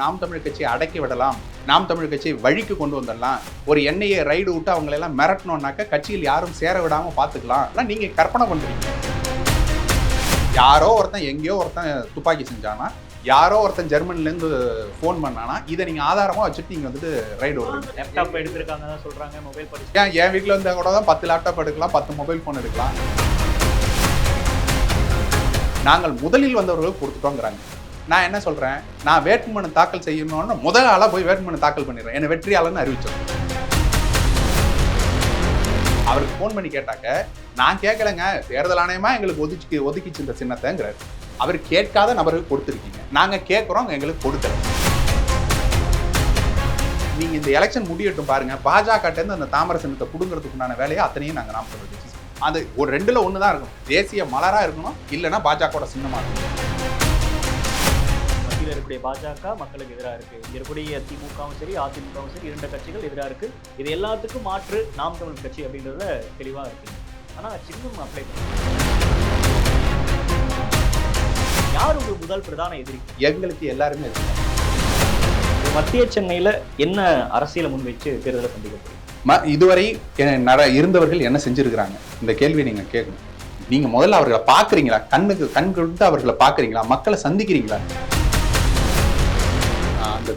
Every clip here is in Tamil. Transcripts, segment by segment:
நாம் தமிழ் கட்சியை அடக்கி விடலாம் நாம் தமிழ் கட்சியை வழிக்கு கொண்டு வந்துடலாம் ஒரு எண்ணெயை ரைடு விட்டு அவங்களெல்லாம் மிரட்டணும்னாக்க கட்சியில் யாரும் சேர விடாம பார்த்துக்கலாம். ஆனால் நீங்க கற்பனை பண்றீங்க. யாரோ ஒருத்தன் எங்கேயோ ஒருத்தன் துப்பாக்கி செஞ்சானா யாரோ ஒருத்தன் ஜெர்மனிலேருந்து ஃபோன் பண்ணானா இதை நீங்கள் ஆதாரமாக வச்சுட்டு நீங்கள் வந்துட்டு ரைடு விடுறீங்க லேப்டாப் எடுத்திருக்காங்க தான் சொல்றாங்க மொபைல் படிச்சு. ஏன் என் வீட்டில் இருந்தால் கூட தான் பத்து லேப்டாப் எடுக்கலாம் பத்து மொபைல் ஃபோன் எடுக்கலாம். நாங்கள் முதலில் வந்தவர்களுக்கு கொடுத்துட்டோங்கிறாங்க. நான் என்ன சொல்கிறேன் நான் வேட்புமனு தாக்கல் செய்யணும்னு முதல் ஆளாக போய் வேட்புமனு தாக்கல் பண்ணிடுறேன். என்னை வெற்றியாளர்னு அறிவிச்சோம். அவருக்கு ஃபோன் பண்ணி கேட்டாக்க நான் கேட்கலங்க. தேர்தல் ஆணையமா எங்களுக்கு ஒதுக்கி ஒதுக்கிச்சு இந்த சின்னத்தைங்கிறார். அவர் கேட்காத நபருக்கு கொடுத்துருக்கீங்க. நாங்கள் கேட்குறோம் எங்களுக்கு கொடுக்கல. நீங்கள் இந்த எலெக்ஷன் முடியட்டும் பாருங்க. பாஜகட்டேருந்து அந்த தாமர சின்னத்தை புடுங்கிறதுக்கு உண்டான வேலையை அத்தனையும் நாங்கள் நாம் அது ஒரு ரெண்டில் ஒன்று தான் இருக்கும். தேசிய மலராக இருக்கணும். இல்லைன்னா பாஜகவோட சின்னமாக இருக்கணும். இருக்கக்கூடிய பாஜக மக்களுக்கு எதிராக இருக்கு. இங்க இருக்கக்கூடிய திமுகவும் சரி அதிமுகவும் சரி இரண்டு கட்சிகள் எதிராக இருக்கு. இது எல்லாத்துக்கும் மாற்று நாம் தமிழ் கட்சி அப்படின்றதுல தெளிவா இருக்கு. ஆனா சின்னம் அப்ளை யார் உங்க முதல் பிரதான எதிரி? எங்களுக்கு எல்லாருமே இருக்கு. மத்திய சென்னையில என்ன அரசியலை முன் வச்சு தேர்தலை சந்திக்க போறீங்க ம- இதுவரை நட இருந்தவர்கள் என்ன செஞ்சிருக்கிறாங்க? இந்த கேள்வியை நீங்க கேட்கணும். நீங்க முதல்ல அவர்களை பாக்குறீங்களா கண்ணுக்கு கண் கொடுத்து அவர்களை பாக்குறீங்களா மக்களை சந்திக்கிறீங்களா?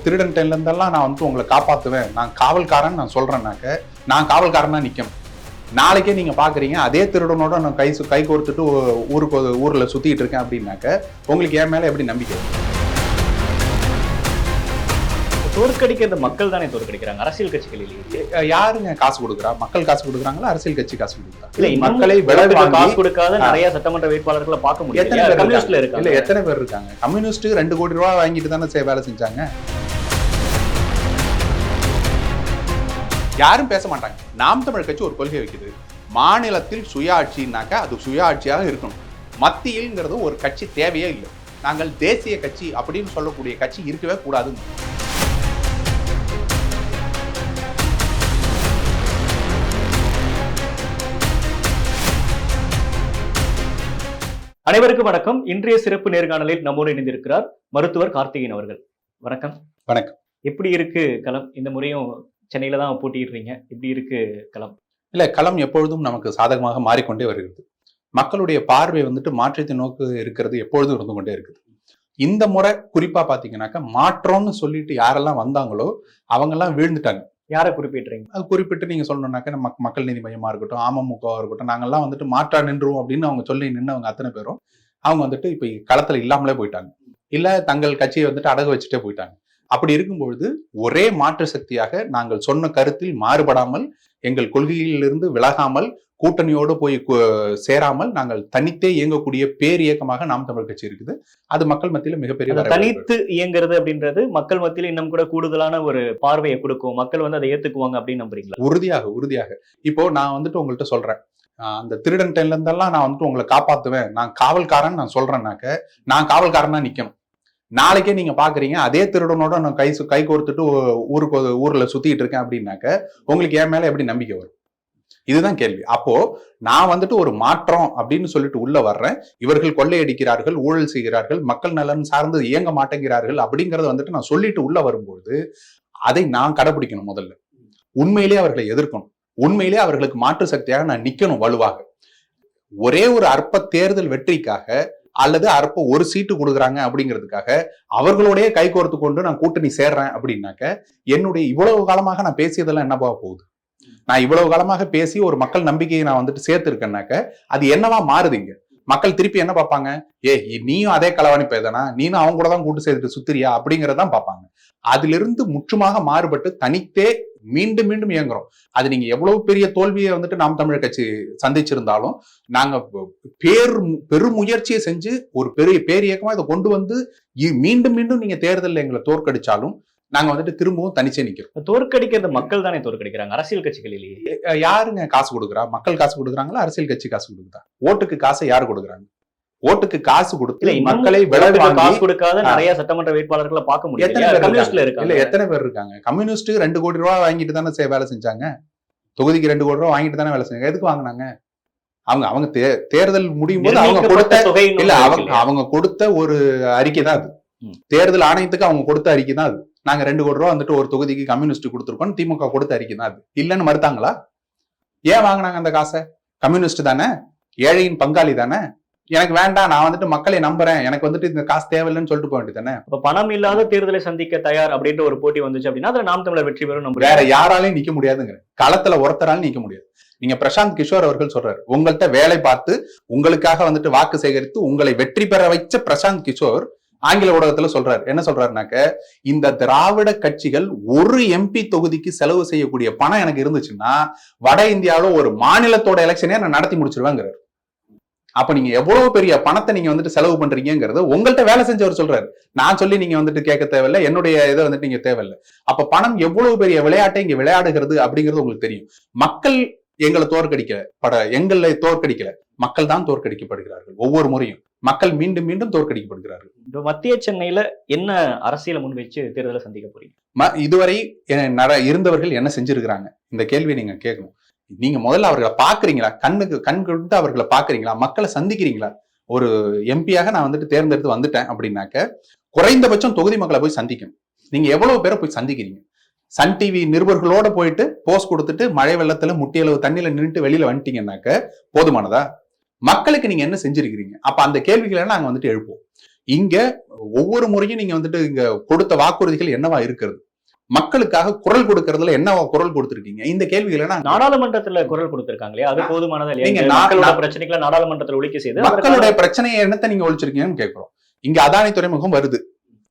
திருடன் டைம்ல இருந்தெல்லாம் நான் வந்து உங்களை காப்பாத்துவேன். நான் காவல்காரன் நான் சொல்றேன்னாக்க நான் காவல்காரனா நிக்கணும் நாளைக்கே நீங்க பாக்குறீங்க அதே திருடனோட நான் கை கை கோர்த்துட்டு ஊ- ஊருக்கு ஊர்ல சுத்திட்டு இருக்கேன் அப்படின்னாக்க உங்களுக்கு என் மேல எப்படி நம்பிக்கை? தோற்கடிக்கிறது மக்கள் தானே தோற்கடிக்கிறாங்க? அரசியல் கட்சிகள் இல்லையே. யாருங்க காசு கொடுக்குறா? மக்கள் காசு கொடுக்குறாங்களா? அரசியல் கட்சி காசு கொடுக்குறா இல்ல மக்களை வாங்கி காசு கொடுக்காத நிறைய சட்டமன்ற வேட்பாளர்களை பார்க்க எத்தனை முடியும் பேர் கம்யூனிஸ்ட்ல இருக்காங்க? இல்ல எத்தனை பேர் இருக்காங்க? கம்யூனிஸ்ட் ரெண்டு கோடி ரூபாய் வாங்கிட்டு தானே சே- வேலை செஞ்சாங்க. யாரும் பேச மாட்டாங்க. நாம் தமிழ் கட்சி ஒரு கொள்கை வைக்குது. மாநிலத்தில் சுயாட்சினாக்கா அது சுயாட்சியாக இருக்கணும். மத்தியில்ங்கிறது ஒரு கட்சி தேவையே இல்லை. நாங்கள் தேசிய கட்சி அப்படின்னு சொல்லக்கூடிய கட்சி இருக்கவே கூடாது அனைவருக்கும் வணக்கம். இன்றைய சிறப்பு நேர்காணலில் நம்மோடு இணைந்திருக்கிறார் மருத்துவர் கார்த்திகேயன் அவர்கள். வணக்கம். வணக்கம். எப்படி இருக்கு களம்? இந்த முறையும் சென்னையில தான் போட்டியிடுறீங்க. எப்படி இருக்கு களம்? இல்ல களம் எப்பொழுதும் நமக்கு சாதகமாக மாறிக்கொண்டே வருகிறது. மக்களுடைய பார்வை வந்துட்டு மாற்றத்தை நோக்கு இருக்கிறது எப்பொழுதும் இருந்து கொண்டே இருக்குது. இந்த முறை குறிப்பா பாத்தீங்கன்னாக்கா மாற்றம்னு சொல்லிட்டு யாரெல்லாம் வந்தாங்களோ அவங்கெல்லாம் வீழ்ந்துட்டாங்க. யாரை குறிப்பிடுறீங்க? அது குறிப்பிட்டு நீங்க சொல்லணும்னாக்க நம்ம மக்கள் நீதி மையமா இருக்கட்டும் அமமுகவா இருக்கட்டும் நாங்கெல்லாம் வந்துட்டு மாற்றா நின்றுவோம் அப்படின்னு அவங்க சொல்லி நின்னவங்க அத்தனை பேரும் அவங்க வந்துட்டு இப்ப களத்துல இல்லாமலே போயிட்டாங்க. இல்ல தங்கள் கட்சியை வந்துட்டு அடகு வச்சுட்டே போயிட்டாங்க. அப்படி இருக்கும்பொழுது ஒரே மாற்று சக்தியாக நாங்கள் சொன்ன கருத்தில் மாறுபடாமல் எங்கள் கொள்கையிலிருந்து விலகாமல் கூட்டணியோடு போய் சேராமல் நாங்கள் தனித்தே இயங்கக்கூடிய பேர் இயக்கமாக நாம் தமிழ் கட்சி இருக்குது. அது மக்கள் மத்தியில மிகப்பெரிய. தனித்து இயங்குறது அப்படின்றது மக்கள் மத்தியில் இன்னும் கூட கூடுதலான ஒரு பார்வையை கொடுக்கும். மக்கள் வந்து அதை ஏத்துக்குவாங்க அப்படின்னு நம்புறீங்களா? உறுதியாக உறுதியாக. இப்போ நான் வந்துட்டு உங்கள்கிட்ட சொல்றேன். அந்த திருடன் டைம்ல இருந்தெல்லாம் நான் வந்துட்டு உங்களை காப்பாத்துவேன். நான் காவல்காரன் நான் சொல்றேன்னாக்க நான் காவல்காரனா நிக்கணும். நாளைக்கே நீங்க பாக்குறீங்க அதே திருடனோட நான் கை கை கோர்த்துட்டு ஊருக்கு ஊர்ல சுத்திட்டு இருக்கேன் அப்படின்னாக்க உங்களுக்கு என் மேல எப்படி நம்பிக்கை வரும்? இதுதான் கேள்வி. அப்போ நான் வந்துட்டு ஒரு மாற்றம் அப்படின்னு சொல்லிட்டு உள்ள வர்றேன். இவர்கள் கொள்ளையடிக்கிறார்கள் ஊழல் செய்கிறார்கள் மக்கள் நலன் சார்ந்து இயங்க மாட்டேங்கிறார்கள் அப்படிங்கறத வந்துட்டு நான் சொல்லிட்டு உள்ள வரும்போது அதை நான் கடைபிடிக்கணும் முதல்ல. உண்மையிலே அவர்களை எதிர்க்கணும். உண்மையிலே அவர்களுக்கு மாற்று சக்தியாக நான் நிக்கணும் வலுவாக. ஒரே ஒரு அற்ப தேர்தல் வெற்றிக்காக அல்லது அற்ப ஒரு சீட்டு கொடுக்குறாங்க அப்படிங்கிறதுக்காக அவர்களோடய கைகோர்த்து கொண்டு நான் கூட்டணி சேர்றேன் அப்படின்னாக்க என்னுடைய இவ்வளவு காலமாக நான் பேசியதெல்லாம் என்னவா போகுது? நான் இவ்வளவு காலமாக பேசி ஒரு மக்கள் நம்பிக்கையை நான் வந்துட்டு சேர்த்திருக்கேன்னாக்க அது என்னவா மாறுதுங்க மக்கள் திருப்பி என்ன பார்ப்பாங்க? ஏ நீயும் அதே களவாணி பேதனா நீனும் அவங்க கூட தான் கூட்டு சேர்த்துட்டு சுத்திரியா அப்படிங்கறதான் பார்ப்பாங்க. அதிலிருந்து முற்றுமாக மாறுபட்டு தனித்தே மீண்டும் மீண்டும் இயங்குறோம். அது நீங்க எவ்வளவு பெரிய தோல்வியை வந்துட்டு நாம் தமிழர் கட்சி சந்திச்சிருந்தாலும் நாங்க பேர் பெருமுயற்சியை செஞ்சு ஒரு பெரிய பேர் இயக்கமா இதை கொண்டு வந்து மீண்டும் மீண்டும் நீங்க தேர்தலில் எங்களை தோற்கடிச்சாலும் நாங்க வந்துட்டு திரும்பவும் தனிச்சே நிக்கிறோம். தோற்கடிக்கிறது மக்கள் தானே தோற்கடிக்கிறாங்க? அரசியல் கட்சிகள் இல்லையே யாருங்க காசு கொடுக்குறா? மக்கள் காசு கொடுக்குறாங்களா? அரசியல் கட்சி காசு கொடுக்குறா ஓட்டுக்கு காசை யார் கொடுக்குறாங்க? ஓட்டுக்கு காசு கொடுத்து மக்களை காசு கொடுக்காத. நிறைய சட்டமன்ற வேட்பாளர்களை பார்க்க முடியும் இல்ல எத்தனை பேர் இருக்காங்க? கம்யூனிஸ்ட் ரெண்டு கோடி ரூபாய் வாங்கிட்டு தானே வேலை செஞ்சாங்க? தொகுதிக்கு ரெண்டு கோடி ரூபாய் வாங்கிட்டு தானே வேலை செஞ்சாங்க? எதுக்கு வாங்குனாங்க? அவங்க அவங்க தே- தேர்தல் முடியும் போது அவங்க கொடுத்த இல்ல அவங்க? அவங்க கொடுத்த ஒரு அறிக்கை தான் அது. தேர்தல் ஆணையத்துக்கு அவங்க கொடுத்த அறிக்கை தான் அது. நாங்க ரெண்டு கோடி ரூபா வந்துட்டு ஒரு தொகுதிக்கு கம்யூனிஸ்ட் கொடுத்துருக்கோம் திமுக கொடுத்த அறிக்கை தான் அது. இல்லைன்னு மறுத்தாங்களா? ஏன் வாங்கினாங்க அந்த காசை? கம்யூனிஸ்ட் தானே? ஏழையின் பங்காளி தானே? எனக்கு வேண்டாம் நான் வந்துட்டு மக்களை நம்புறேன். எனக்கு வந்துட்டு இந்த காசு தேவையில்லைன்னு சொல்லிட்டு போக வேண்டியது தானே? அப்ப பணம் இல்லாத தேர்தலை சந்திக்க தயார் அப்படின்ற ஒரு போட்டி வந்துச்சு அப்படின்னா அதுல நாம் தமிழர் வெற்றி பெறும் நம்ம வேற யாராலையும் நிக்க முடியாதுங்க களத்துல ஒருத்தராலும் நிக்க முடியாது. நீங்க பிரசாந்த் கிஷோர் அவர்கள் சொல்றாரு உங்கள்கிட்ட வேலை பார்த்து உங்களுக்காக வந்துட்டு வாக்கு சேகரித்து உங்களை வெற்றி பெற வைச்ச பிரசாந்த் கிஷோர் ஆங்கில ஊடகத்துல சொல்றாரு. என்ன சொல்றாருனாக்க இந்த திராவிட கட்சிகள் ஒரு எம்பி தொகுதிக்கு செலவு செய்யக்கூடிய பணம் எனக்கு இருந்துச்சுன்னா வட இந்தியாவில ஒரு மாநிலத்தோட எலெக்ஷனே நான் நடத்தி முடிச்சிருவேங்கிறாரு. அப்ப நீங்க எவ்வளவு பெரிய பணத்தை நீங்க வந்துட்டு செலவு பண்றீங்கிறது உங்கள்கிட்ட வேலை செஞ்சவர் சொல்றாரு. நான் சொல்லி நீங்க வந்துட்டு கேட்க தேவையில்லை என்னுடைய இதை வந்துட்டு நீங்க தேவையில்லை. அப்ப பணம் எவ்வளவு பெரிய விளையாட்டை இங்க விளையாடுகிறது அப்படிங்கிறது உங்களுக்கு தெரியும். மக்கள் எங்களை தோற்கடிக்கல. பட எங்களை தோற்கடிக்கல. மக்கள் தான் தோற்கடிக்கப்படுகிறார்கள் ஒவ்வொரு முறையும். மக்கள் மீண்டும் மீண்டும் தோற்கடிக்கப்படுகிறார்கள். மத்திய சென்னையில என்ன அரசியலை முன் வச்சு தேர்தலை சந்திக்க போறீங்க? இதுவரை இருந்தவர்கள் என்ன செஞ்சிருக்கிறாங்க? இந்த கேள்வியை நீங்க கேட்கணும். நீங்க முதல்ல அவர்களை பாக்குறீங்களா கண்ணுக்கு கண் கொடுத்து அவர்களை பாக்குறீங்களா மக்களை சந்திக்கிறீங்களா? ஒரு எம்பியாக நான் வந்துட்டு தேர்ந்தெடுத்து வந்துட்டேன் அப்படின்னாக்க குறைந்தபட்சம் தொகுதி மக்களை போய் சந்திக்கணும். நீங்க எவ்வளவு பேரை போய் சந்திக்கிறீங்க? சன் டிவி நிருபர்களோட போயிட்டு போஸ்ட் கொடுத்துட்டு மழை வெள்ளத்துல முட்டியளவு தண்ணியில நின்னுட்டு வெளியில வந்துட்டீங்கன்னாக்க போதுமானதா? மக்களுக்கு நீங்க என்ன செஞ்சிருக்கிறீங்க? அப்ப அந்த கேள்விகளை நாங்க வந்துட்டு எழுப்போம் இங்க ஒவ்வொரு முறையும் நீங்க வந்துட்டு இங்க கொடுத்த வாக்குறுதிகள் என்னவா இருக்கிறது? மக்களுக்காக குரல் கொடுக்கறதுல என்னவா குரல் கொடுத்திருக்கீங்க? இந்த கேள்விகளை நான் நாடாளுமன்றத்துல குரல் கொடுத்திருக்காங்க இல்லையா? அது போதுமானதா நீங்க பிரச்சனைகளை நாடாளுமன்றத்துல ஒழிக்க செய்து மக்களுடைய பிரச்சனையை என்னத்தை நீங்க ஒழிச்சிருக்கீங்கன்னு கேட்கிறோம் இங்க அதானி துறைமுகம் வருது.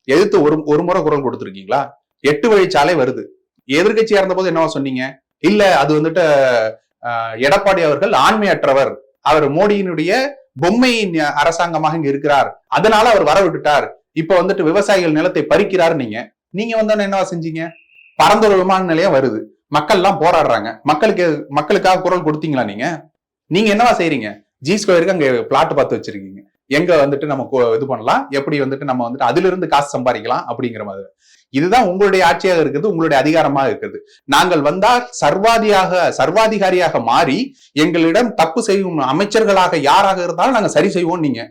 எதிர்த்து ஒரு ஒரு முறை குரல் கொடுத்திருக்கீங்களா? எட்டு வழிச்சாலை வருது. எதிர்கட்சியா இருந்த போது என்னவா சொன்னீங்க? இல்ல அது வந்துட்டு எடப்பாடி அவர்கள் ஆண்மையற்றவர். அவர் மோடியினுடைய பொம்மை அரசாங்கமாக இங்க இருக்கிறார். அதனால அவர் வர விட்டுட்டார். இப்ப வந்துட்டு விவசாயிகள் நிலத்தை பறிக்கிறார் நீங்க. நீங்க வந்தோன்னு என்னவா செஞ்சீங்க? பரந்தூர் விமான நிலையம் வருது. மக்கள் எல்லாம் போராடுறாங்க. மக்களுக்கு மக்களுக்காக குரல் கொடுத்தீங்களா நீங்க? நீங்க என்னவா செய்றீங்க? ஜி ஸ்கொயருக்கு அங்க பிளாட் பார்த்து வச்சிருக்கீங்க. எங்க வந்துட்டு நம்ம இது பண்ணலாம்? எப்படி வந்துட்டு நம்ம வந்துட்டு அதுல இருந்து காசு சம்பாதிக்கலாம் அப்படிங்கிற மாதிரி. இதுதான் உங்களுடைய ஆட்சியாக இருக்குது உங்களுடைய அதிகாரமாக இருக்குது. நாங்கள் வந்தால் சர்வாதியாக சர்வாதிகாரியாக மாறி எங்களிடம் தப்பு செய்யும் அமைச்சர்களாக யாராக இருந்தாலும் நாங்க சரி செய்வோம் நீங்க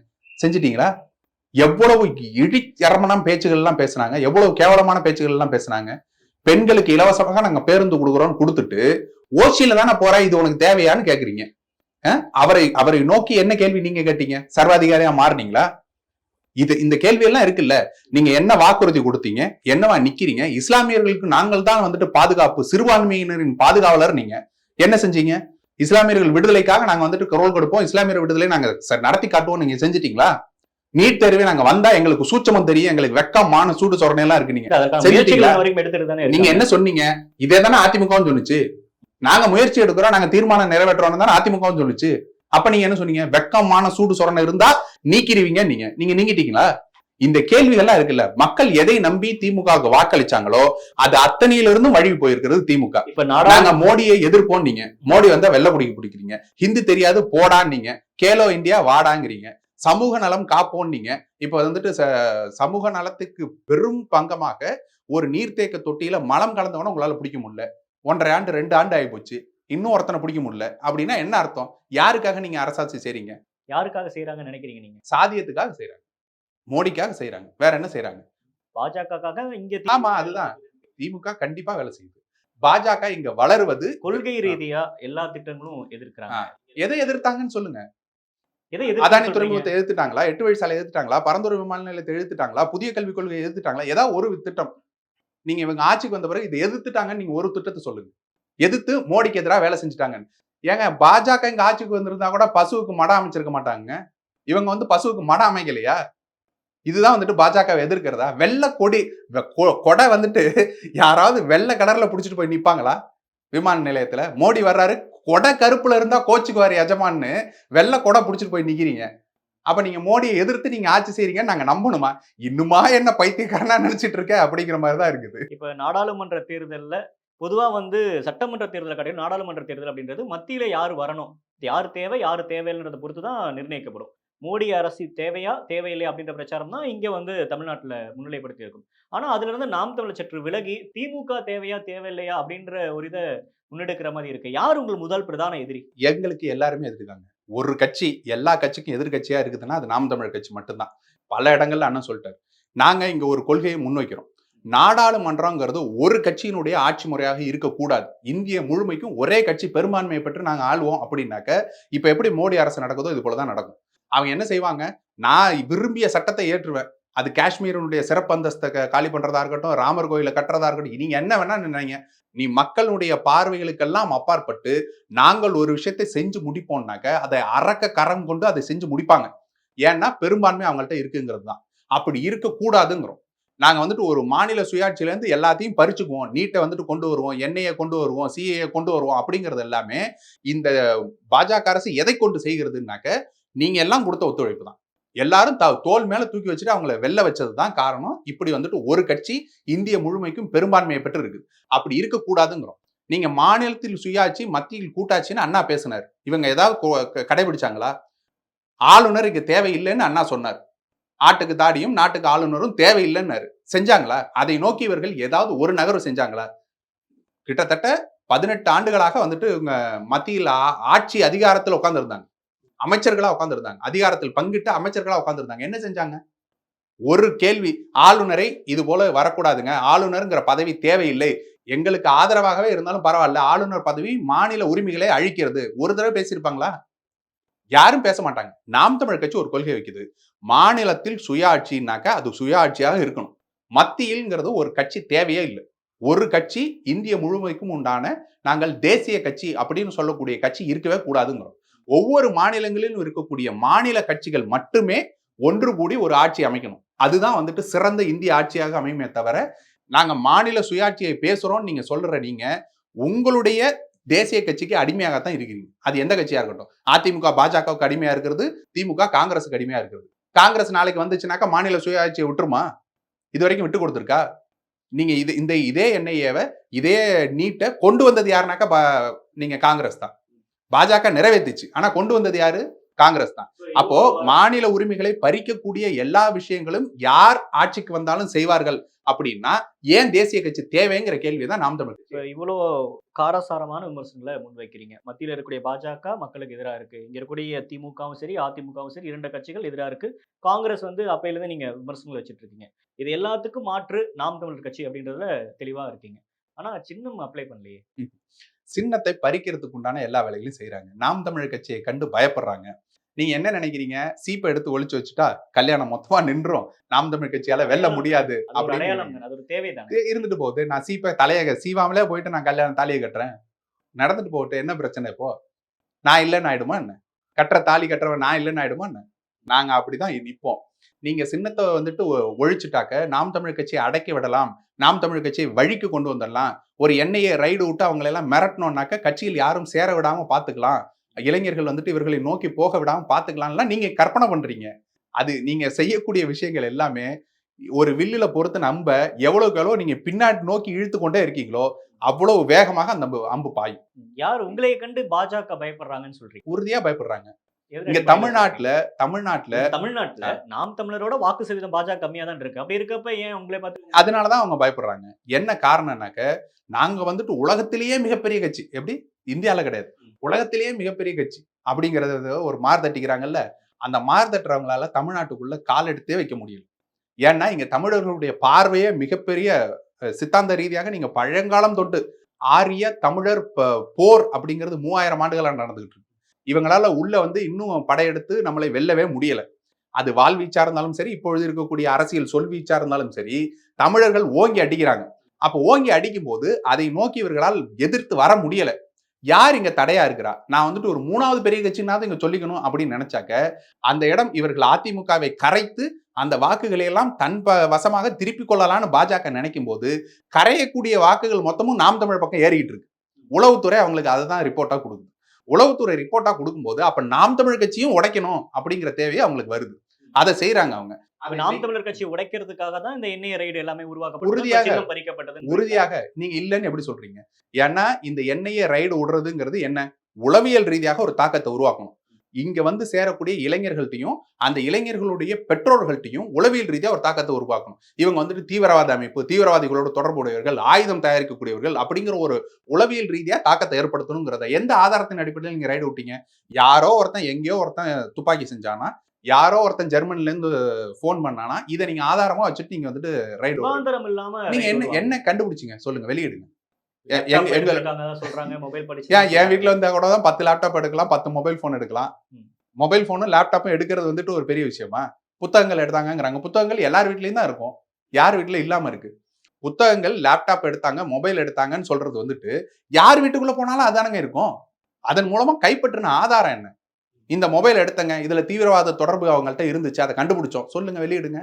செஞ்சிட்டீங்களா? எவ்வளவு இழிச்சரமான பேச்சுகள் எல்லாம் பேசுனாங்க எவ்வளவு கேவலமான பேச்சுகள் எல்லாம் பேசுனாங்க. பெண்களுக்கு இலவசமாக நாங்க பேருந்து கொடுக்குறோம்னு கொடுத்துட்டு ஓசியில தானே போறா இது உனக்கு தேவையான்னு கேக்குறீங்க. அவரை அவரை நோக்கி என்ன கேள்வி நீங்க கேட்டீங்க? சர்வாதிகாரியா மாறுனீங்களா? இது இந்த கேள்வி எல்லாம் இருக்குல்ல? நீங்க என்ன வாக்குறுதி கொடுத்தீங்க? என்னவா நிக்கிறீங்க? இஸ்லாமியர்களுக்கு நாங்கள் தான் வந்துட்டு பாதுகாப்பு சிறுபான்மையினரின் பாதுகாவலர் நீங்க. என்ன செஞ்சீங்க? இஸ்லாமியர்கள் விடுதலைக்காக நாங்க வந்துட்டு குரல் கொடுப்போம். இஸ்லாமியர் விடுதலை நாங்க நடத்தி காட்டுவோம். நீங்க செஞ்சிட்டீங்களா? நீட் தேர்வே நாங்க வந்தா எங்களுக்கு சூச்சமும் தெரியும். எங்களுக்கு வெக்கம் மான சூடு சொரணை எல்லாம் இருக்கு நீங்க. நீங்க. என்ன சொன்னீங்க? இதே தானே அதிமுகவும் சொன்னுச்சு. நாங்க முயற்சி எடுக்கிறோம். நாங்க தீர்மானம் நிறைவேற்றோம் தானே அதிமுகவும் சொல்லுச்சு அப்ப நீங்க என்ன சொன்னீங்க? வெக்கமான சூடு சொரணை இருந்தா நீக்கிடுவீங்க நீங்க. நீங்க நீங்கிட்டீங்களா? இந்த கேள்விகள்லாம் இருக்குல்ல. மக்கள் எதை நம்பி திமுகவுக்கு வாக்களிச்சாங்களோ அது அத்தனையில இருந்தும் வழி போயிருக்கிறது திமுக. இப்ப நாங்க மோடியை எதிர்ப்போம் நீங்க. மோடி வந்தா வெள்ள குடிக்க பிடிக்கிறீங்க. ஹிந்தி தெரியாது போடான்னு நீங்க. கேலோ இந்தியா வாடாங்கிறீங்க. சமூக நலம் காப்போம் நீங்க. இப்ப வந்துட்டு சமூக நலத்துக்கு பெரும் பங்கமாக ஒரு நீர்த்தேக்க தொட்டியில மலம் கலந்தவன உங்களால பிடிக்க முடியல. ஒன்றரை ஆண்டு ரெண்டு ஆண்டு ஆகி போச்சு. இன்னும் ஒருத்தனை பிடிக்க முடியல. அப்படின்னா என்ன அர்த்தம்? யாருக்காக நீங்க அரசாட்சி செய்றீங்க? யாருக்காக செய்யறாங்கன்னு நினைக்கிறீங்க நீங்க? சாதியத்துக்காக செய்றாங்க. மோடிக்காக செய்றாங்க. வேற என்ன செய்றாங்க? பாஜகக்காக இங்க ஆமா அதுதான். திமுக கண்டிப்பா வேலை செய்யுது. பாஜக இங்க வளருவது கொள்கை ரீதியா எல்லா திட்டங்களும் எதிர்க்கிறாங்க. எதை எதிர்த்தாங்கன்னு சொல்லுங்க. எதை அதானி துறைமுகத்தை எதிர்த்துட்டாங்களா? எட்டு வழி சாலை எதிர்த்துட்டாங்களா? பரந்தூர் விமான நிலையத்தை எதிர்த்துட்டாங்களா? புதிய கல்விக் கொள்கையை எதிர்த்துட்டாங்களா? ஏதாவது ஒரு திட்டம். நீங்க இவங்க ஆட்சிக்கு வந்த பிறகு இதை எதிர்த்துட்டாங்கன்னு நீங்க ஒரு திட்டத்தை சொல்லுங்க. எதிர்த்து மோடிக்கு எதிராக வேலை செஞ்சுட்டாங்க. ஏங்க பாஜக இங்க ஆட்சிக்கு வந்திருந்தா கூட பசுவுக்கு மடம் அமைச்சிருக்க மாட்டாங்க. இவங்க வந்து பசுவுக்கு மடம் அமைக்கலையா? இதுதான் வந்துட்டு பாஜக எதிர்க்கிறதா? வெள்ளை கொடி கொ- கொடை வந்துட்டு யாராவது வெள்ளை கலர்ல புடிச்சிட்டு போய் நிப்பாங்களா? விமான நிலையத்துல. மோடி வர்றாரு கொடை கருப்புல இருந்தா கோச்சுக்குவார் எஜமான்னு. வெள்ளை கொடை புடிச்சிட்டு போய் நிக்கிறீங்க. அப்ப நீங்க மோடியை எதிர்த்து நீங்க ஆட்சி செய்றீங்கன்னு நாங்க நம்பணுமா? இன்னுமா என்ன பைத்தியக்காரனா நினைச்சிட்டு இருக்க? அப்படிங்கிற மாதிரி தான் இருக்குது. இப்ப நாடாளுமன்ற தேர்தல்ல பொதுவாக வந்து சட்டமன்ற தேர்தலை கிடையாது நாடாளுமன்ற தேர்தல் அப்படின்றது மத்தியில் யார் வரணும்? யார் தேவை? யார் தேவைன்றதை பொறுத்து தான் நிர்ணயிக்கப்படும். மோடி அரசு தேவையா? தேவையில்லை அப்படின்ற பிரச்சாரம் தான் இங்கே வந்து தமிழ்நாட்டில் முன்னிலைப்படுத்தி இருக்கும். ஆனால் அதுலேருந்து நாம் தமிழர் சற்று விலகி திமுக தேவையா? தேவையில்லையா? அப்படின்ற ஒரு இதை முன்னெடுக்கிற மாதிரி இருக்கு. யார் உங்கள் முதல் பிரதான எதிரி? எங்களுக்கு எல்லாருமே எதிர்க்காங்க ஒரு கட்சி எல்லா கட்சிக்கும் எதிர்க்கட்சியா இருக்குதுன்னா அது நாம் தமிழர் கட்சி மட்டும்தான். பல இடங்கள்ல அண்ணன் சொல்லிட்டாரு. நாங்க இங்க ஒரு கொள்கையை முன்வைக்கிறோம். நாடாளுமன்றங்கிறது ஒரு கட்சியினுடைய ஆட்சி முறையாக இருக்கக்கூடாது. இந்திய முழுமைக்கும் ஒரே கட்சி பெரும்பான்மையை பெற்று நாங்க ஆள்வோம் அப்படின்னாக்க இப்ப எப்படி மோடி அரசு நடக்குதோ இது போலதான் நடக்கும். அவங்க என்ன செய்வாங்க? நான் விரும்பிய சட்டத்தை ஏற்றுவேன். அது காஷ்மீரினுடைய சிறப்பு அந்தஸ்தை காலி பண்றதா இருக்கட்டும் ராமர் கோயிலை கட்டுறதா இருக்கட்டும் நீங்க என்ன வேணா நினைங்க. நீ மக்களுடைய பார்வைகளுக்கெல்லாம் அப்பாற்பட்டு நாங்கள் ஒரு விஷயத்தை செஞ்சு முடிப்போம்னாக்க அதை அறக்க கரம் கொண்டு அதை செஞ்சு முடிப்பாங்க. ஏன்னா பெரும்பான்மை அவங்கள்ட்ட இருக்குங்கிறது தான் அப்படி இருக்கக்கூடாதுங்கிறோம். நாங்கள் வந்துட்டு ஒரு மாநில சுயாட்சியிலேருந்து எல்லாத்தையும் பறிச்சுக்குவோம். நீட்டை வந்துட்டு கொண்டு வருவோம். எண்ணெயை கொண்டு வருவோம். சிஏயை கொண்டு வருவோம் அப்படிங்கிறது எல்லாமே இந்த பாஜக அரசு எதை கொண்டு செய்கிறதுனாக்க நீங்கள் எல்லாம் கொடுத்த ஒத்துழைப்பு தான். எல்லாரும் த- தோல் மேலே தூக்கி வச்சுட்டு அவங்கள வெல்ல வச்சது தான் காரணம். இப்படி வந்துட்டு ஒரு கட்சி இந்திய முழுமைக்கும் பெரும்பான்மையை பெற்று இருக்குது அப்படி இருக்கக்கூடாதுங்கிறோம். நீங்க மாநிலத்தில் சுயாட்சி மத்தியில் கூட்டாட்சின்னு அண்ணா பேசினார். இவங்க ஏதாவது கடைபிடிச்சாங்களா? ஆளுநர் இங்க தேவையில்லைன்னு அண்ணா சொன்னார். ஆட்டுக்கு தாடியும் நாட்டுக்கு ஆளுநரும் தேவையில்லைன்னாரு. செஞ்சாங்களா? அதை நோக்கி இவர்கள் ஏதாவது ஒரு நகரம் செஞ்சாங்களா? கிட்டத்தட்ட பதினெட்டு ஆண்டுகளாக வந்துட்டு இவங்க மத்தியில் ஆ- ஆட்சி அதிகாரத்தில் உட்காந்துருந்தாங்க அமைச்சர்களா உட்காந்துருந்தாங்க அதிகாரத்தில் பங்கிட்டு அமைச்சர்களா உட்காந்துருந்தாங்க என்ன செஞ்சாங்க? ஒரு கேள்வி ஆளுநரை இது போல வரக்கூடாதுங்க. ஆளுநருங்கிற பதவி தேவையில்லை. எங்களுக்கு ஆதரவாகவே இருந்தாலும் பரவாயில்ல. ஆளுநர் பதவி மாநில உரிமைகளை அழிக்கிறது. ஒரு தடவை பேசியிருப்பாங்களா? யாரும் பேச மாட்டாங்க. நாம் தமிழ் கட்சி ஒரு கொள்கை வைக்குது. மாநிலத்தில் சுயாட்சின்னாக்கா அது சுயாட்சியாக இருக்கணும். மத்தியில்ங்கிறது ஒரு கட்சி தேவையே இல்லை. ஒரு கட்சி இந்திய முழுமைக்கும் உண்டான நாங்கள் தேசிய கட்சி அப்படின்னு சொல்லக்கூடிய கட்சி இருக்கவே கூடாதுங்கிறோம். ஒவ்வொரு மாநிலங்களிலும் இருக்கக்கூடிய மாநில கட்சிகள் மட்டுமே ஒன்று கூடி ஒரு ஆட்சி அமைக்கணும். அதுதான் வந்துட்டு சிறந்த இந்திய ஆட்சியாக அமையுமே தவிர நாங்கள் மாநில சுயாட்சியை பேசுகிறோம்னு நீங்கள் சொல்கிற நீங்கள் உங்களுடைய தேசிய கட்சிக்கு அடிமையாகத்தான் இருக்கிறீங்க. அது எந்த கட்சியா இருக்கட்டும்? அதிமுக பாஜகவுக்கு அடிமையா இருக்கிறது திமுக காங்கிரஸுக்கு அடிமையா இருக்கிறது. காங்கிரஸ் நாளைக்கு வந்துச்சுனாக்கா மாநில சுயாட்சியை விட்டுருமா? இது வரைக்கும் விட்டு கொடுத்துருக்கா? நீங்க இது இந்த இதே என்ஐஏவை இதே நீட்டை கொண்டு வந்தது யாருனாக்கா நீங்க காங்கிரஸ் தான். பாஜக நிறைவேத்துச்சு. ஆனா கொண்டு வந்தது யாரு? காங்கிரஸ் தான். அப்போ மாநில உரிமைகளை பறிக்கக்கூடிய எல்லா விஷயங்களும் யார் ஆட்சிக்கு வந்தாலும் செய்வார்கள் அப்படின்னா ஏன் தேசிய கட்சி தேவைங்கிற கேள்வி தான் நாம் தமிழ் இவ்வளோ காரசாரமான விமர்சனங்களை முன்வைக்கிறீங்க. மத்தியில் இருக்கக்கூடிய பாஜக மக்களுக்கு எதிராக இருக்கு. இங்க இருக்கக்கூடிய திமுகவும் சரி அதிமுகவும் சரி இரண்டு கட்சிகள் எதிராக இருக்கு. காங்கிரஸ் வந்து அப்பையிலேருந்து நீங்க விமர்சனங்கள் வச்சுட்டு இருக்கீங்க இது எல்லாத்துக்கும் மாற்று நாம் தமிழர் கட்சி அப்படின்றதுல தெளிவா இருக்கீங்க. ஆனா சின்னம் அப்ளை பண்ணலையே. சின்னத்தை பறிக்கிறதுக்கு உண்டான எல்லா வேலைகளையும் செய்றாங்க. நாம் தமிழ் கட்சியை கண்டு பயப்படுறாங்க. நீங்க என்ன நினைக்கிறீங்க? சீப்பை எடுத்து ஒளிச்சு வச்சுட்டா கல்யாணம் மொத்தமா நின்றும். நாம் தமிழ் கட்சியால வெல்ல முடியாது அப்படின்னு இருந்துட்டு போகுது. நான் சீப்பை தலைய சீவாமலே போயிட்டு நான் கல்யாணம் தாலியை கட்டுறேன். நடந்துட்டு போகட்டும். என்ன பிரச்சனை இப்போ? நான் இல்லைன்னு ஆயிடுமா என்ன? கட்டுற தாலி கட்டுறவன் நான் இல்லைன்னு ஆயிடுமா என்ன? நாங்க அப்படிதான் நிப்போம். நீங்க சின்னத்தை வந்துட்டு ஒழிச்சுட்டாக்க நாம் தமிழ் கட்சியை அடக்கி விடலாம். நாம் தமிழ் கட்சியை வழிக்கு கொண்டு வந்துடலாம். ஒரு எண்ணெயை ரைடு விட்டு அவங்களை எல்லாம் மிரட்டணும்னாக்க கட்சியில் யாரும் சேர விடாம பாத்துக்கலாம். இளைஞர்கள் வந்துட்டு இவர்களை நோக்கி போக விடாம பாத்துக்கலாம்லாம் நீங்க கற்பனை பண்றீங்க. அது நீங்க செய்யக்கூடிய விஷயங்கள் எல்லாமே ஒரு வில்லுல பொறுத்து நம்ப எவ்வளவுக்கு எவ்வளவு நீங்க பின்னாடி நோக்கி இழுத்து கொண்டே இருக்கீங்களோ அவ்வளவு வேகமாக அந்த அம்பு பாயும். யார் உங்களைய கண்டு பாஜக பயப்படுறாங்கன்னு சொல்றீங்க? உறுதியா பயப்படுறாங்க. இங்க தமிழ்நாட்டுல தமிழ்நாட்டுல? தமிழ்நாட்டுல நாம் தமிழரோட வாக்கு சதவீதம் பாஜக கம்மியா தான் இருக்கு. அப்படி இருக்கப்ப ஏன் உங்களை பார்த்து அதனாலதான் அவங்க பயப்படுறாங்க. என்ன காரணம்னாக்க நாங்க வந்துட்டு உலகத்திலேயே மிகப்பெரிய கட்சி. எப்படி? இந்தியால கிடையாது. உலகத்திலேயே மிகப்பெரிய கட்சி. அப்படிங்கறத ஒரு மார் தட்டிக்கிறாங்கல்ல அந்த மார் தட்டுறவங்களால தமிழ்நாட்டுக்குள்ள கால் எடுத்தே வைக்க முடியல. ஏன்னா இங்க தமிழர்களுடைய பார்வையே மிகப்பெரிய சித்தாந்த ரீதியாக நீங்க பழங்காலம் தொட்டு ஆரிய தமிழர் போர் அப்படிங்கிறது மூவாயிரம் ஆண்டுகளா நடந்துகிட்டு இருக்கு. இவங்களால உள்ள வந்து இன்னும் படையெடுத்து நம்மளை வெல்லவே முடியல. அது வாழ்வீச்சா இருந்தாலும் சரி இப்பொழுது இருக்கக்கூடிய அரசியல் சொல்வீச்சா இருந்தாலும் சரி தமிழர்கள் ஓங்கி அடிக்கிறாங்க. அப்போ ஓங்கி அடிக்கும் போது அதை நோக்கி இவர்களால் எதிர்த்து வர முடியல. யார் இங்க தடையா இருக்கிறா? நான் வந்துட்டு ஒரு மூணாவது பெரிய கட்சினாவது இங்க சொல்லிக்கணும் அப்படின்னு நினைச்சாக்க அந்த இடம் இவர்கள் அதிமுகவை கரைத்து அந்த வாக்குகளை எல்லாம் தன் ப- வசமாக திருப்பிக் கொள்ளலாம்னு பாஜக நினைக்கும் போது கரையக்கூடிய வாக்குகள் மொத்தமும் நாம் தமிழ் பக்கம் ஏறிக்கிட்டு இருக்கு. உளவுத்துறை அவங்களுக்கு அதை தான் ரிப்போர்ட்டா கொடுக்குது. உளவுத்துறை ரிப்போர்ட்டா கொடுக்கும்போது அப்ப நாம் தமிழ் கட்சியும் உடைக்கணும் அப்படிங்கிற தேவை அவங்களுக்கு வருது. அதை செய்றாங்க அவங்க. நாம் தமிழர் கட்சியை உடைக்கிறதுக்காக தான் இந்த எண்ணெய் ரைடு எல்லாமே உருவாக்கப்பட்டது. உறுதியாக- பறிக்கப்பட்டது உறுதியாக நீங்க இல்லைன்னு எப்படி சொல்றீங்க? ஏன்னா இந்த எண்ணெயை ரைடு விடுறதுங்கிறது என்ன? உளவியல் ரீதியாக ஒரு தாக்கத்தை உருவாக்கணும். இங்க வந்து சேரக்கூடிய இளைஞர்கள்ட்டையும் அந்த இளைஞர்களுடைய பெற்றோர்கள்ட்டையும் உளவியல் ரீதியா ஒரு தாக்கத்தை உருவாக்கணும். இவங்க வந்துட்டு தீவிரவாத அமைப்பு தீவிரவாதிகளோடு தொடர்புடையவர்கள் ஆயுதம் தயாரிக்கக்கூடியவர்கள் அப்படிங்கிற ஒரு உளவியல் ரீதியா தாக்கத்தை ஏற்படுத்தணுங்கிறத எந்த ஆதாரத்தின் அடிப்படையில் நீங்க ரைடு விட்டீங்க? யாரோ ஒருத்தன் எங்கேயோ ஒருத்தன் துப்பாக்கி செஞ்சானா? யாரோ ஒருத்தன் ஜெர்மனில இருந்து ஃபோன் பண்ணானா? இதை நீங்க ஆதாரமா வச்சுட்டு நீங்க வந்துட்டு ரைடு இல்லாம நீங்க என்ன. என்ன கண்டுபிடிச்சீங்க? சொல்லுங்க வெளியிடுங்க. என் வீட்ல இருந்தா கூட தான் பத்து லேப்டாப் எடுக்கலாம் பத்து மொபைல் ஃபோன் எடுக்கலாம். மொபைல் ஃபோனும் லேப்டாப்பும் எடுக்கிறது வந்துட்டு ஒரு பெரிய விஷயமா? புத்தகங்கள் எடுத்தாங்கங்கிறாங்க. புத்தகங்கள் எல்லார் வீட்லயும் தான் இருக்கும். யார் வீட்ல இல்லாம இருக்கு. புத்தகங்கள் லேப்டாப் எடுத்தாங்க மொபைல் எடுத்தாங்கன்னு சொல்றது வந்துட்டு யார் வீட்டுக்குள்ள போனாலும் அதானங்க இருக்கும். அதன் மூலமா கைப்பற்றின ஆதாரம் என்ன? இந்த மொபைல் எடுத்தங்க இதுல தீவிரவாத தொடர்பு அவங்கள்ட்ட இருந்துச்சு அதை கண்டுபிடிச்சோம். சொல்லுங்க வெளியிடுங்க.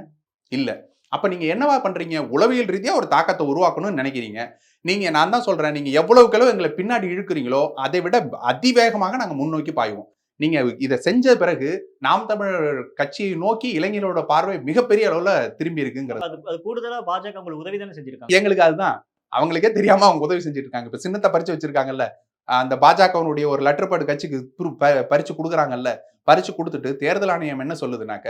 இல்ல. அப்ப நீங்க என்னவா பண்றீங்க? உளவியல் ரீதியா ஒரு தாக்கத்தை உருவாக்கணும்னு நினைக்கிறீங்க. நீங்க நான் தான் சொல்றேன் நீங்க எவ்வளவுக்கு எவ்வளவு எங்களை பின்னாடி இழுக்கிறீங்களோ அதை விட அதிவேகமாக நாங்க முன்னோக்கி பாய்வோம். நீங்க இதை செஞ்ச பிறகு நாம் தமிழர் கட்சியை நோக்கி இளைஞரோட பார்வை மிகப்பெரிய அளவுல திரும்பி இருக்குங்கிறது. அது கூடுதலா பாஜக உங்களுக்கு உதவி தானே செஞ்சிருக்காங்க? எங்களுக்கு அதுதான் அவங்களுக்கே தெரியாம அவங்க உதவி செஞ்சுட்டு இருக்காங்க இப்ப சின்னத்தை பறிச்சு வச்சிருக்காங்கல்ல அந்த பாஜகவினுடைய ஒரு லெட்டர் பேட் கட்சிக்கு பறிச்சு கொடுக்குறாங்கல்ல பறிச்சு கொடுத்துட்டு தேர்தல் ஆணையம் என்ன சொல்லுதுனாக்க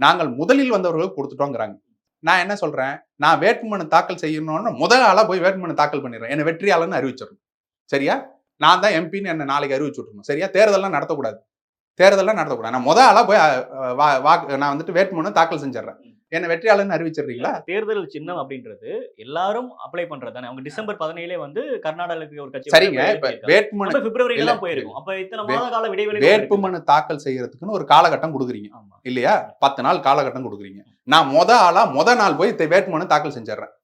நாங்கள் முதலில் வந்தவர்களுக்கு கொடுத்துட்டோங்கிறாங்க. நான் என்ன சொல்றேன்? நான் வேட்புமனு தாக்கல் செய்யணும்னு முதல் ஆளா போய் வேட்புமனு தாக்கல் பண்ணிடுறேன். என்னை வெற்றியாளர்னு அறிவிச்சிடணும். சரியா? நான் தான் எம்பின்னு என்னை நாளைக்கு அறிவிச்சுட்ருணும் சரியா? தேர்தல்லாம் நடத்தக்கூடாது. தேர்தல்லாம் நடத்தக்கூடாது. நான் முதல் ஆளாக போய் வா வா- நான் வந்துட்டு வேட்புமனு தாக்கல் செஞ்சிடறேன். என்ன வெற்றியாளர்னு அறிவிச்சிடுறீங்களா? தேர்தல் சின்னம் அப்படின்றது எல்லாரும் அப்ளை பண்றது தானே. அவங்க டிசம்பர் பதினேழே வந்து கர்நாடகாவுக்கு ஒரு கட்சி சரிங்க. இப்ப வேட்புமனு பிப்ரவரியில தான் போயிருக்கும். அப்ப இத்தனை மாத கால இடைவெளி வேட்புமனு தாக்கல் செய்யறதுக்குன்னு ஒரு காலகட்டம் கொடுக்குறீங்க. ஆமா. இல்லையா? பத்து நாள் காலகட்டம் கொடுக்குறீங்க. நான் முத ஆளா முத நாள் போய் வேட்புமனு தாக்கல் செஞ்சிடுறேன்?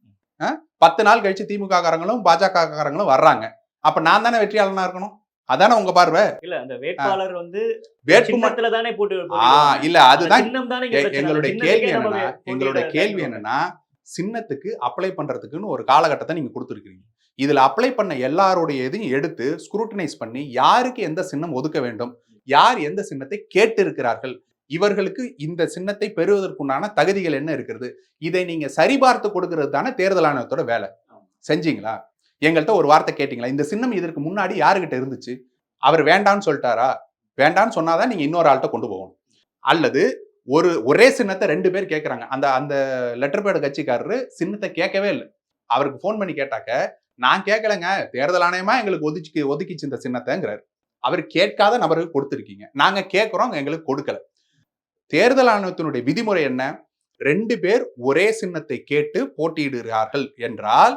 பத்து நாள் கழிச்சு திமுக காரங்களும் பாஜக காரங்களும் வர்றாங்க. அப்ப நான் தானே வெற்றியாளனா இருக்கணும்? அதானே உங்க பார்வை? இல்ல அந்த வேட்பாளர் வந்து வேட்புமனு சின்னத்துல தானே போட்டு ஆ போட்டிடுவாங்க. இல்ல அதுதான். எங்களுடைய கேள்வி என்னன்னா எங்களுடைய கேள்வி. என்னன்னா சின்னத்துக்கு அப்ளை பண்றதுக்குன்னு ஒரு காலகட்டத்தை நீங்க கொடுத்துருக்கீங்க இதுல அப்ளை பண்ண எல்லாருடைய இதையும் எடுத்து ஸ்க்ரூட்டனைஸ் பண்ணி யாருக்கு எந்த சின்னம் ஒதுக்க வேண்டும்? யார் எந்த சின்னத்தை கேட்டு இருக்கிறார்கள் இவர்களுக்கு இந்த சின்னத்தை பெறுவதற்குண்டான தகுதிகள் என்ன இருக்கிறது? இதை நீங்க சரிபார்த்து கொடுக்கிறது தானே தேர்தல் ஆணையத்தோட வேலை. செஞ்சீங்களா? எங்கள்கிட்ட ஒரு வார்த்தை கேட்டீங்களா? இந்த சின்னம் இதற்கு முன்னாடி யாருக்கிட்ட இருந்துச்சு? அவர் வேண்டான்னு சொல்லிட்டாரா? வேண்டான்னு சொன்னாதான் நீங்க இன்னொரு ஆள்கிட்ட கொண்டு போகணும். அல்லது ஒரு ஒரே சின்னத்தை ரெண்டு பேர் கேட்கறாங்க அந்த அந்த லெட்டர் பேட் கட்சிக்காரரு சின்னத்தை கேட்கவே இல்லை. அவருக்கு ஃபோன் பண்ணி கேட்டாக்க நான் கேட்கலங்க தேர்தல் ஆணையமா எங்களுக்கு ஒதுக்கி ஒதுக்கிச்சு இந்த சின்னத்தைங்கிறாரு. அவர் கேட்காத நபருக்கு கொடுத்துருக்கீங்க. நாங்க கேட்குறோம் எங்களுக்கு கொடுக்கல. தேர்தல் ஆணையத்தினுடைய விதிமுறை என்ன? ரெண்டு பேர் ஒரே சின்னத்தை கேட்டு போட்டியிடுகிறார்கள் என்றால்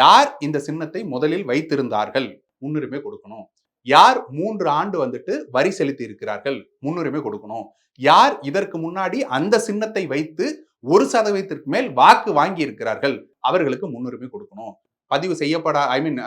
யார் இந்த சின்னத்தை முதலில் வைத்திருந்தார்கள்? முன்னுரிமை கொடுக்கணும். யார் மூன்று ஆண்டு வந்துட்டு வரி செலுத்தி இருக்கிறார்கள் முன்னுரிமை கொடுக்கணும். யார் இதற்கு முன்னாடி அந்த சின்னத்தை வைத்து ஒரு சதவீதத்திற்கு மேல் வாக்கு வாங்கி இருக்கிறார்கள் அவர்களுக்கு முன்னுரிமை கொடுக்கணும். பதிவு செய்யப்பட ஐ மீன்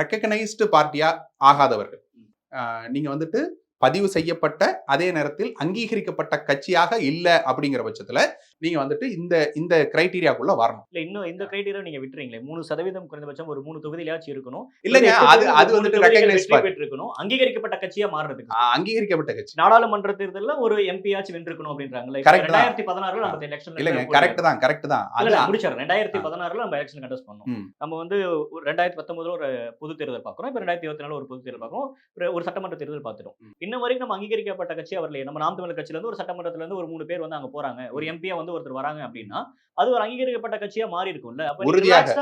ரெக்கக்னைஸ்டு பார்ட்டியா ஆகாதவர்கள். நீங்கள் நீங்க வந்துட்டு பதிவு செய்யப்பட்ட அதே நேரத்தில் அங்கீகரிக்கப்பட்ட கட்சியாக இல்லை அப்படிங்கிற பட்சத்துல நீங்க வந்துட்டு இந்த இந்த கிரைட்டீரியாக்குள்ள வரணும். இல்ல இன்னும் இந்த கிரைட்டீரியா நீங்க விட்டுறீங்களே. மூணு சதவீதம் குறைந்தபட்சம் ஒரு மூணு தொகுதியிலாச்சும் இருக்கணும். இல்லைங்க அது அது வந்துட்டு ரெக்கக்னைஸ் பெற்றிருக்கணும். அங்கீகரிக்கப்பட்ட கட்சியா மாறுறதுக்கு. அங்கீகரிக்கப்பட்ட கட்சி. நாடாளுமன்ற தேர்தல்ல ஒரு எம்பி ஆச்சு வென்றிருக்கணும் தான். ரெண்டாயிரத்தி பதினாறுல நம்ம எலெக்ஷன் இல்லைங்க கரெக்ட் தான் கரெக்ட் தான். அது முடிச்சாரு ரெண்டாயிரத்தி. பதினாறுல நம்ம எலெக்ஷன் கண்டஸ்ட் பண்ணோம். நம்ம வந்து ஒரு ரெண்டாயிரத்தி பத்தொன்பதுல ஒரு பொது தேர்தல் பார்க்குறோம். இப்ப ரெண்டாயிரத்தி இருபத்தி நாலு ஒரு பொது தேர்தல் பார்க்குறோம். ஒரு- சட்டமன்ற தேர்தல் பார்த்துட்டோம். இன்ன வரைக்கும் நம்ம அங்கீகரிக்கப்பட்ட கட்சி அவர்ல நம்ம நாம் தமிழர் கட்சியில இருந்து ஒரு சட்டமன்றத்துல இருந்து ஒரு மூணு பேர் வந்து அங்க போறாங்க. ஒரு எம்பியா வந்து ஒருத்தர் வராங்க அப்படின்னா அது ஒரு அங்கீகரிக்கப்பட்ட கட்சியா மாறி இருக்கும்ல. உறுதியாக.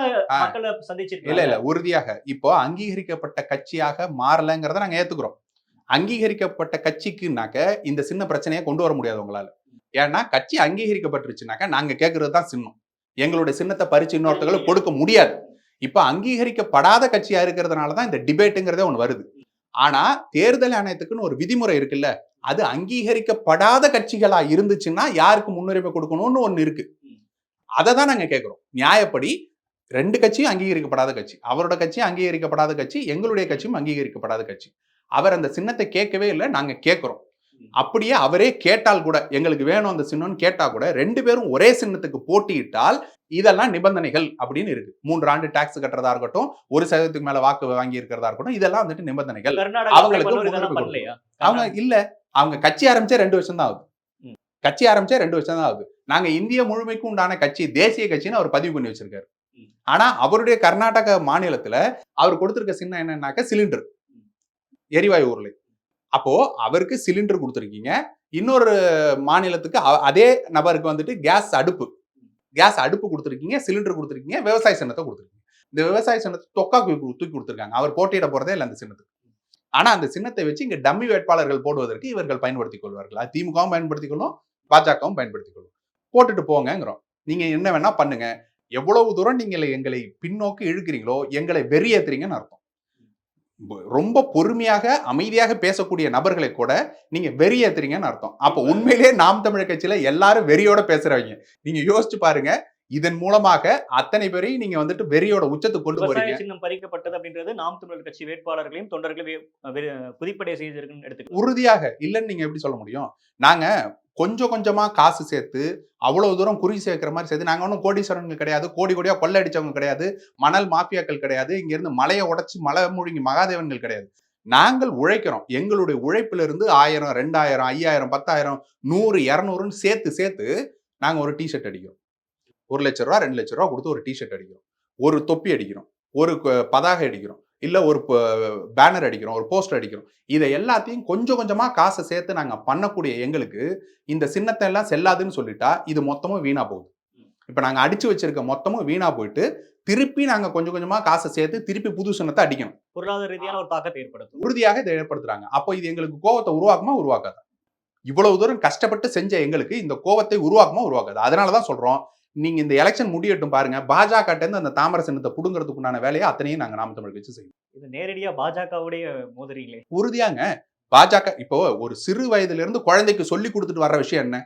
மக்களை சந்திச்சிருக்கீங்க இல்ல இல்ல உறுதியாக. இப்போ அங்கீகரிக்கப்பட்ட கட்சியாக மாறலைங்கிறத நாங்க ஏத்துக்கிறோம். அங்கீகரிக்கப்பட்ட கட்சிக்குனாக்க இந்த சின்ன பிரச்சனையை கொண்டு வர முடியாது உங்களால. ஏன்னா கட்சி அங்கீகரிக்கப்பட்டுருச்சுனாக்க நாங்க கேட்கறது தான் சின்னம். எங்களுடைய சின்னத்தை பறிச்சு இன்னொருத்தங்களுக்கு கொடுக்க முடியாது. இப்ப அங்கீகரிக்கப்படாத கட்சியா இருக்கிறதுனால தான் இந்த டிபேட்டுங்கிறதே ஒன்று வருது. ஆனா தேர்தல் ஆணையத்துக்குன்னு ஒரு விதிமுறை இருக்குல்ல. அது அங்கீகரிக்கப்படாத கட்சிகளா இருந்துச்சுன்னா யாருக்கு முன்னுரிமை கொடுக்கணும்னு ஒண்ணு இருக்கு. அதை தான் நாங்க கேட்கிறோம் நியாயப்படி ரெண்டு கட்சியும் அங்கீகரிக்கப்படாத கட்சி. அவரோட கட்சியும் அங்கீகரிக்கப்படாத கட்சி எங்களுடைய கட்சியும் அங்கீகரிக்கப்படாத கட்சி. அவர் அந்த சின்னத்தை கேட்கவே இல்லை நாங்க கேட்கிறோம் அப்படியே அவரே கேட்டால் கூட எங்களுக்கு வேணும் அந்த சின்னம்னு கேட்டா கூட ரெண்டு பேரும் ஒரே சின்னத்துக்கு போட்டியிட்டால் இதெல்லாம் நிபந்தனைகள் அப்படின்னு இருக்கு. மூன்று ஆண்டு டாக்ஸ் கட்டுறதா இருக்கட்டும் ஒரு சதவீதத்துக்கு மேல வாக்கு வாங்கி இருக்கிறதா இருக்கட்டும் இதெல்லாம் வந்துட்டு நிபந்தனைகள். அவங்களுக்கு அவங்க இல்ல. அவங்க கட்சி ஆரம்பிச்சே ரெண்டு வருஷம் தான் ஆகுது. கட்சி ஆரம்பிச்சே ரெண்டு வருஷம் தான் ஆகுது. நாங்க இந்திய முழுமைக்கும் உண்டான கட்சி தேசிய கட்சின்னு அவர் பதிவு பண்ணி வச்சிருக்காரு. ஆனா அவருடைய கர்நாடக மாநிலத்துல அவர் கொடுத்திருக்க சின்னம் என்னன்னாக்க சிலிண்டர். எரிவாயு உருளை. அப்போ அவருக்கு சிலிண்டர் கொடுத்துருக்கீங்க. இன்னொரு மாநிலத்துக்கு அதே நபருக்கு வந்துட்டு கேஸ் அடுப்பு. கேஸ் அடுப்பு கொடுத்துருக்கீங்க சிலிண்டர் கொடுத்துருக்கீங்க விவசாய சின்னத்தை கொடுத்துருக்கீங்க. இந்த விவசாய சின்னத்தை தொக்கா தூக்கி தூக்கி கொடுத்துருக்காங்க. அவர் போட்டியிட போறதே இல்லை அந்த சின்னத்துக்கு. ஆனா அந்த சின்னத்தை வச்சு இங்க டம்மி வேட்பாளர்கள் போடுவதற்கு இவர்கள் பயன்படுத்திக் கொள்வார்கள். அது திமுகவும் பயன்படுத்திக் கொள்ளும் பாஜகவும் பயன்படுத்திக் கொள்ளும். போட்டுட்டு போங்கிறோம் நீங்க என்ன வேணா பண்ணுங்க. எவ்வளவு தூரம் நீங்கள் எங்களை பின்னோக்கி இழுக்கிறீங்களோ எங்களை வெறியேத்துறீங்கன்னு அர்த்தம். ரொம்ப பொறுமையாக அமைதியாக பேசக்கூடிய நபர்களை கூட நீங்க வெறியேத்துறீங்கன்னு அர்த்தம். அப்ப உண்மையிலேயே நாம் தமிழர் கட்சியில எல்லாரும் வெறியோட பேசுறவங்க. நீங்க யோசிச்சு பாருங்க. இதன் மூலமாக அத்தனை பேரையும் நீங்க வந்துட்டு வெறியோட உச்சத்துக்கு கொண்டு போறீங்க. சின்னம் பறிக்கப்பட்டது அப்படின்றது நாம் தமிழர் கட்சி வேட்பாளர்களையும் தொண்டர்களையும் புதுப்படை செய்திருக்குன்னு எடுத்துக்கலாம் உறுதியாக இல்லைன்னு நீங்க எப்படி சொல்ல முடியும்? நாங்க கொஞ்சம் கொஞ்சமா காசு சேர்த்து அவ்வளவு தூரம் குறி சேர்க்கிற மாதிரி சேர்த்து நாங்க ஒன்றும் கோடீஸ்வரன்கள் கிடையாது கோடி கோடியா கொள்ளை அடிச்சவங்க கிடையாது மணல் மாஃபியாக்கள் கிடையாது இங்க இருந்து மலையை உடைச்சு மலை மூழ்கி மகாதேவன்கள் கிடையாது. நாங்கள் உழைக்கிறோம். எங்களுடைய உழைப்புல இருந்து ஆயிரம் ரெண்டாயிரம் ஐயாயிரம் பத்தாயிரம் நூறு இரநூறுன்னு சேர்த்து சேர்த்து நாங்க ஒரு டிஷர்ட் அடிக்கிறோம். ஒரு லட்ச ரூபா ரெண்டு லட்ச ரூபா கொடுத்து ஒரு டிஷர்ட் அடிக்கிறோம். ஒரு தொப்பி அடிக்கிறோம். ஒரு பதாகை அடிக்கிறோம். இல்ல ஒரு பேனர் அடிக்கிறோம். ஒரு போஸ்டர் அடிக்கிறோம். இதை எல்லாத்தையும் கொஞ்சம் கொஞ்சமா காசை சேர்த்து நாங்க பண்ணக்கூடிய எங்களுக்கு இந்த சின்னத்தை எல்லாம் செல்லாதுன்னு சொல்லிட்டா இது மொத்தமும் வீணா போகுது. இப்ப நாங்க அடிச்சு வச்சிருக்க மொத்தமும் வீணா போயிட்டு திருப்பி நாங்க கொஞ்சம் கொஞ்சமா காசை சேர்த்து திருப்பி புது சின்னத்தை அடிக்கணும். பொருளாதார ரீதியான ஒரு தாக்கத்தை ஏற்படுத்தும். உறுதியாக இதை ஏற்படுத்துறாங்க. அப்போ இது எங்களுக்கு கோவத்தை உருவாக்குமா உருவாக்காதா? இவ்வளவு தூரம் கஷ்டப்பட்டு செஞ்ச எங்களுக்கு இந்த கோவத்தை உருவாக்குமா உருவாக்காது? அதனாலதான் சொல்றோம். நீங்க இந்த எலெக்ஷன் முடியட்டும் பாருங்க. பாஜக இருந்து அந்த தாமரை சின்னத்தை புடுங்கிறதுக்கு உண்டான வேலையை அத்தனையும் நாங்க நாம தமிழ் கட்சி செய்யும் இது நேரடியா பாஜகவுடைய மோதுறீங்களே உறுதியாங்க. பாஜக இப்போ ஒரு சிறு வயதுல இருந்து குழந்தைக்கு சொல்லி கொடுத்துட்டு வர்ற விஷயம் என்ன?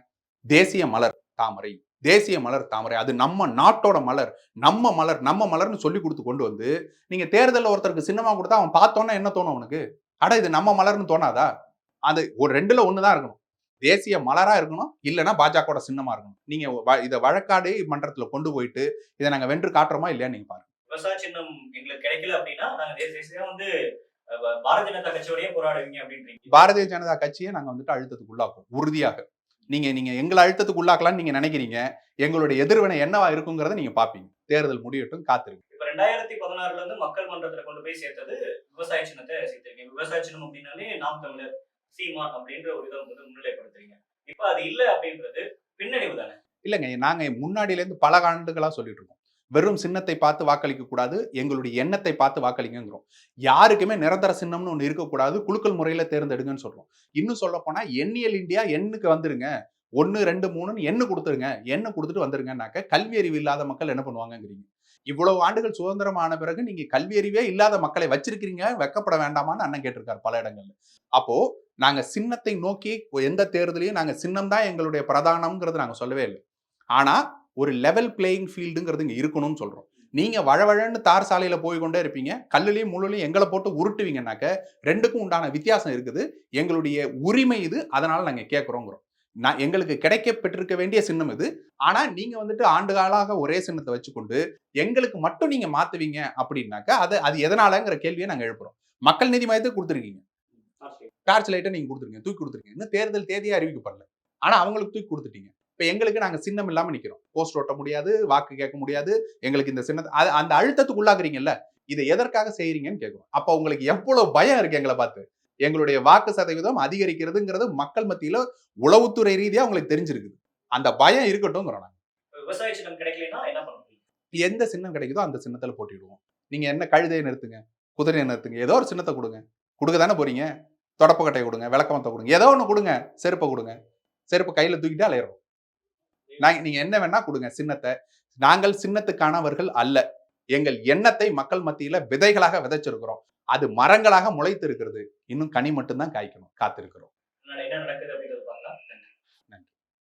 தேசிய மலர் தாமரை. தேசிய மலர் தாமரை. அது நம்ம நாட்டோட மலர். நம்ம மலர் நம்ம மலர்னு சொல்லி கொடுத்து கொண்டு வந்து நீங்க தேர்தலில் ஒருத்தருக்கு சின்னமா கொடுத்தா அவன் பார்த்தோன்னா என்ன தோணும் அவனுக்கு? அட இது நம்ம மலர்னு தோணாதா? அது ஒரு ரெண்டுல ஒண்ணுதான் இருக்கணும். தேசிய மலரா இருக்கணும் இல்லைன்னா பாஜகவோட சின்னமா இருக்கணும். நீங்க இதை வழக்காடு மன்றத்துல கொண்டு போயிட்டு இதை நாங்க வென்று காட்டுறோமா இல்லையா நீங்க பாருங்க. விவசாய சின்னம் எங்களுக்கு கிடைக்கல அப்படின்னா நாங்க தேசிய வந்து பாரதிய ஜனதா கட்சியோடய போராடுவீங்க அப்படின்றீங்க. பாரதிய ஜனதா கட்சியை நாங்க வந்துட்டு அழுத்தத்துக்கு உறுதியாக. நீங்க நீங்க எங்களை அழுத்தத்துக்கு உள்ளாக்கலாம்னு நீங்க நினைக்கிறீங்க எங்களுடைய எதிர்வினை என்னவா இருக்குங்கிறத நீங்க பாப்பீங்க. தேர்தல் முடியட்டும் காத்திருக்கு இப்ப ரெண்டாயிரத்தி பதினாறுல இருந்து மக்கள் மன்றத்துல கொண்டு போய் சேர்த்தது விவசாய சின்னத்தை சேர்த்திருக்கீங்க. விவசாய சின்னம் அப்படின்னாலே நாம் தமிழர் சீமான் அப்படின்ற ஒரு இதை வந்து முன்னிலைப்படுத்துறீங்க. இப்ப அது இல்ல அப்படின்றது பின்னடைவு தானே? இல்லைங்க நாங்க முன்னாடில இருந்து பல ஆண்டுகளா சொல்லிட்டு இருக்கோம். வெறும் சின்னத்தை பார்த்து வாக்களிக்க கூடாது எங்களுடைய எண்ணத்தை பார்த்து வாக்களிங்கிறோம் யாருக்குமே நிரந்தர சின்னம்னு ஒன்று இருக்கக்கூடாது குழுக்கள் முறையில தேர்ந்தெடுங்கன்னு சொல்றோம். இன்னும் சொல்ல போனா எண்ணியல் இந்தியா எண்ணுக்கு வந்துருங்க. ஒன்னு ரெண்டு மூணுன்னு எண்ணு கொடுத்துருங்க. எண்ணு கொடுத்துட்டு வந்துருங்கன்னாக்க கல்வி அறிவு இல்லாத மக்கள் என்ன பண்ணுவாங்கங்கிறீங்க. இவ்வளவு ஆண்டுகள் சுதந்திரம் ஆன பிறகு நீங்க கல்வி அறிவே இல்லாத மக்களை வச்சிருக்கிறீங்க வெக்கப்பட வேண்டாமான்னு அண்ணன் கேட்டிருக்காரு பல இடங்கள்ல. அப்போ நாங்க சின்னத்தை நோக்கி எந்த தேர்தலையும் நாங்க சின்னம் தான் எங்களுடைய பிரதானம்ங்கிறது நாங்க சொல்லவே இல்லை. ஆனா ஒரு லெவல் பிளேயிங் ஃபீல்டுங்கிறது இங்க இருக்கணும்னு சொல்றோம். நீங்க வழவழன்னு தார் சாலையில போய் கொண்டே இருப்பீங்க கல்லுலையும் முள்ளுலையும் எங்களை போட்டு உருட்டுவீங்கன்னாக்க ரெண்டுக்கும் உண்டான வித்தியாசம் இருக்குது. எங்களுடைய உரிமை இது அதனால நாங்க கேட்குறோங்கிறோம். நான் எங்களுக்கு கிடைக்க பெற்றிருக்க வேண்டிய சின்னம் இது. ஆனா நீங்க வந்துட்டு ஆண்டு காலாக ஒரே சின்னத்தை வச்சுக்கொண்டு எங்களுக்கு மட்டும் நீங்க மாத்துவீங்க அப்படின்னாக்கா அது அது எதனாலங்கிற கேள்வியை நாங்க எழுப்புறோம். மக்கள் நீதி மையத்தை கொடுத்துருக்கீங்க. டார்ச் லைட்டை நீங்க கொடுத்துருங்க தூக்கி கொடுத்துருக்கீங்க. இன்னும் தேர்தல் தேதியே அறிவிக்கப்படல. ஆனா அவங்களுக்கு தூக்கி கொடுத்துட்டீங்க. இப்போ எங்களுக்கு நாங்க சின்னம் இல்லாம நிக்கிறோம். போஸ்ட் ஓட்ட முடியாது வாக்கு கேட்க முடியாது எங்களுக்கு இந்த சின்னத்தை அது- அந்த அழுத்தத்துக்கு உள்ளாக்குறீங்கல்ல இதை எதற்காக செய்யறீங்கன்னு கேட்குறோம். அப்போ உங்களுக்கு எவ்வளவு பயம் இருக்கு எங்களை பார்த்து? எங்களுடைய வாக்கு சதவீதம் அதிகரிக்கிறதுங்கிறது மக்கள் மத்தியில உளவுத்துறை ரீதியா உங்களுக்கு தெரிஞ்சிருக்குது. அந்த பயம் முடியும்? எந்த சின்னம் கிடைக்குதோ அந்த சின்னத்துல போட்டிடுவோம். நீங்க என்ன கழுதையை நிறுத்துங்க குதிரையை நிறுத்துங்க ஏதோ ஒரு சின்னத்தை கொடுங்க. கொடுக்க தானே போறீங்க? தொடப்பக்கட்டையை கொடுங்க விளக்கமத்தை கொடுங்க ஏதோ ஒன்று கொடுங்க செருப்பை கொடுங்க. செருப்பு கையில தூக்கிட்டு அலையிறோம். நாங்க நீங்க என்ன வேணா கொடுங்க சின்னத்தை. நாங்கள் சின்னத்துக்கானவர்கள் அல்ல. எங்கள் எண்ணத்தை மக்கள் மத்தியில விதைகளாக விதைச்சிருக்கிறோம். அது மரங்களாக முளைத்து இருக்கிறது இன்னும் கனி மட்டும்தான் காய்க்கணும் காத்திருக்கிறோம். என்ன நடக்குது